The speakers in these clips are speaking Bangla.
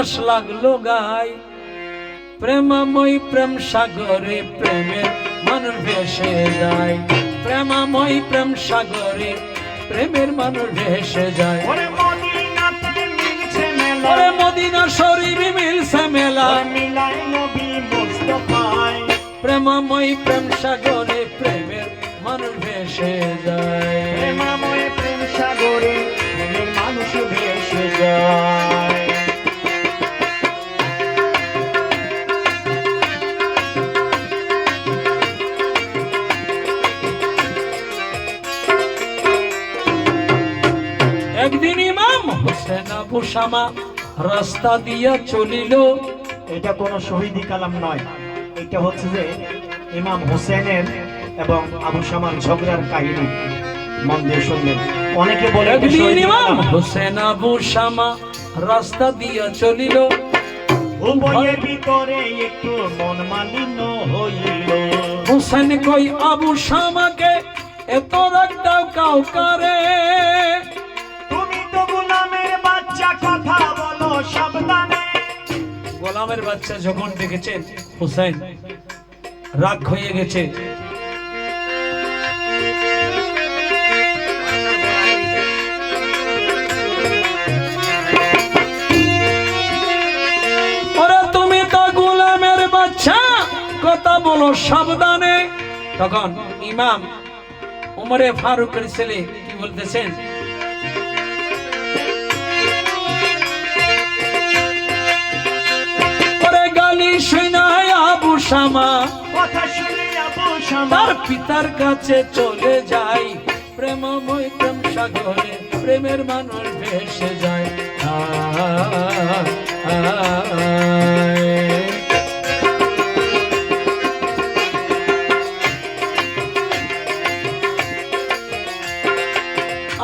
দাস লাগল গাই প্রেমময় প্রেম সাগরে প্রেমের মানুষ ভেসে যায়। প্রেমময় প্রেম সাগরে প্রেমের মানুষ ভেসে যায়। ওরে মদিনা শরীফ মিলছে মেলা। নবী প্রেম সাগরে প্রেমের মানুষ ভেসে যায়। প্রেমাময় প্রেম সাগরে প্রেমের মানুষ ভেসে যায়। আবু রাস্তা দিয়া চলিল। এটা কোনো শহীদি কালাম নয়। এটা হচ্ছে যে ইমাম হোসেনের এবং আবু শামার ঝগড়ার কাহিনী। মন দিয়ে শুনবেন। অনেকে বলে ইমাম হোসেন আবু শামা রাস্তা দিয়া চলিল। উভয়ের ভিতরে একটু মন মালিন্য হইল। হোসেন কই আবু শামাকে এত রাগ দাও কাউকারে। তুমি গোলামের বাচ্চা যখন দেখেছেন হোসেন রাগ হয়ে গেছে। সাবধানে। তখন ইমাম উমরে ফারুকের ছেলে কি বলতেছেন? ওরে আবু শামা। কথা শুনি আবু শামা। তার পিতার কাছে চলে যাই। প্রেমময় প্রেম সাগরে প্রেমের মানুষ ভেসে যায়।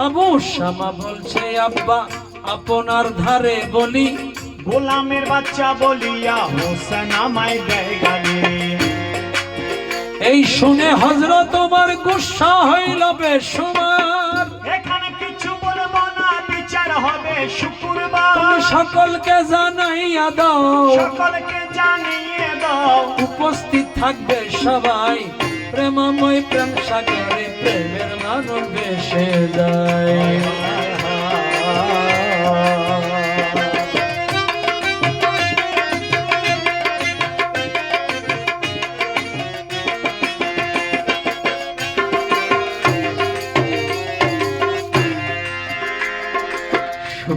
আবু শামা বলছে আব্বা আপনার ধারে বলি গোলামের বাচ্চা বলিয়া হোসেন আমায় দেয় গালি এই শুনে হজরত তোমার গুসা হইল বেশুমার। এখানে কিছু বলব না বিচার হবে শুক্রবার। সকলকে জানাইয়া দাও। সকলকে জানিয়ে দাও। উপস্থিত থাকবে সবাই। প্রেমময় প্রেম সাগরে প্রেমের মানুষ বেসে যায়।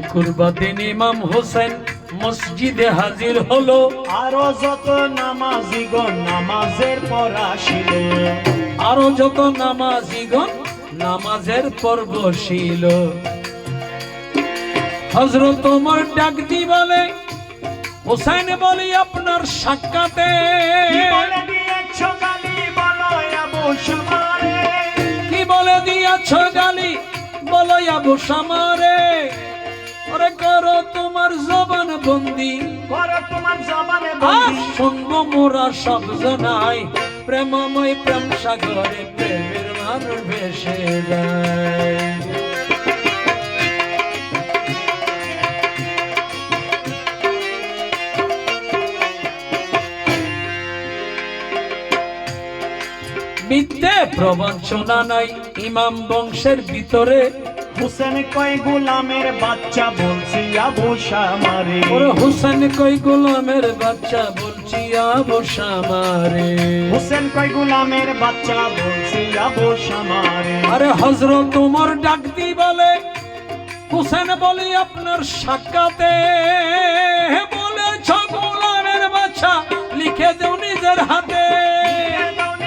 শুক্রবার দিন ইমাম হোসেন মসজিদে হাজির হলো। আরও যত নামাজি গো নামাজের পড়া ছিল আরও যত নামাজিগণ নামাজের পর বসিল হজরত তোমার ডাক দি বলে হোসেন বলি আপনার সাক্ষাতে। কি বলে দিয়েছ গালি? বলো আবু শামারে কি বলে দিয়াছ গালি? বলো আবু সামারে। বন্দি। করো তোমার জবানে বন্দি। শুনব মোরা সব জনাই প্রেমময় প্রেম সাগরে প্রেমের মানুষ ভেসে যায়। মিথ্যে প্রবঞ্চনা নাই ইমাম বংশের ভিতরে হুসেন কই গোলামের বাচ্চা বলছি আবু শামারে ওরে হোসেন কই গোলামের বাচ্চা বলছি আবু সামারে। হুসেন কই গোলামের বাচ্চা বলছি আবু শামারে আরে হজরত তোমার ডাক দি বলে হোসেন বলি আপনার সাক্ষাতে। বলে গোলামের বাচ্চা লিখে দেও নিজের হাতে।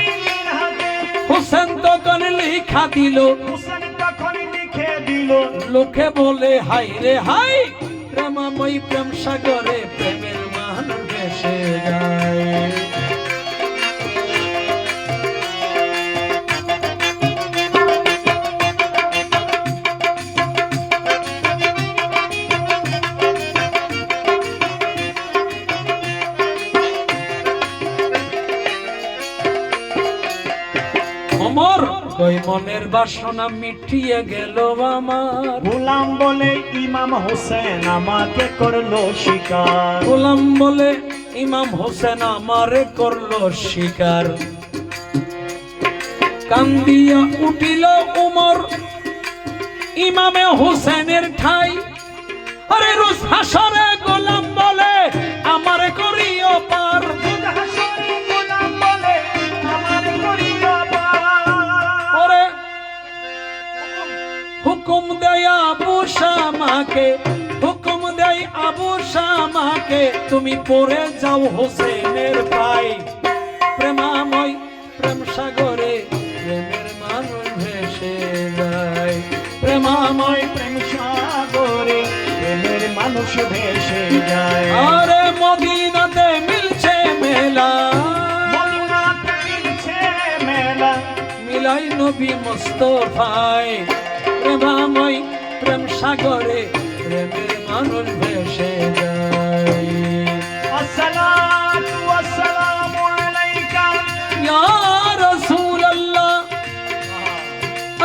হুসেন হাতে। হোসেন তখন লিখা দিল লোকে বলে হাই রে হাই প্রেমাময় প্রেম সাগরে প্রেমের কই মনের বাসনা মিটিয়ে গেল আমার। গোলাম বলে ইমাম হোসেন আমাকে করল শিকার। গোলাম বলে ইমাম হোসেন আমারে করল শিকার। কান্দিয়া উঠিল উমর। ইমামে হোসেনের ঠাই। আরে রোজ হাসরে গোলাম শামাকে হুকুম দেয় আবু শামাকে। তুমি পড়ে যাও হোসেনের পাই প্রেমাময় প্রেম সাগরে প্রেমের মানুষ ভেসে যায়। প্রেমাময় প্রেম সাগরে প্রেমের মানুষ ভেসে যায়। আরে মদিনাতে মিলছে মেলা। মদিনাতে মিলছে মেলা। মিলাই নবী মোস্তফায় প্রেমাময় প্রেম সাগরে প্রেমের মানুষ ভেসে যায় আসসালাতু ওয়াসসালামু আলাইকা ইয়া রাসূলুল্লাহ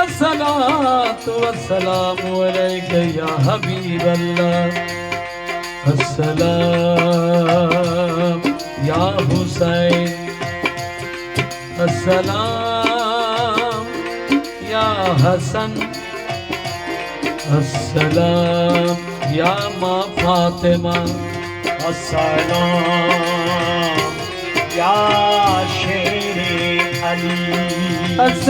আসসালাতু ওয়াসসালামু আলাইকা ইয়া হাবিবাল্লাহ আসসালাম ইয়া হুসাইন আসসালাম ইয়া হাসান السلام يا ما فاطمة السلام يا شيري علي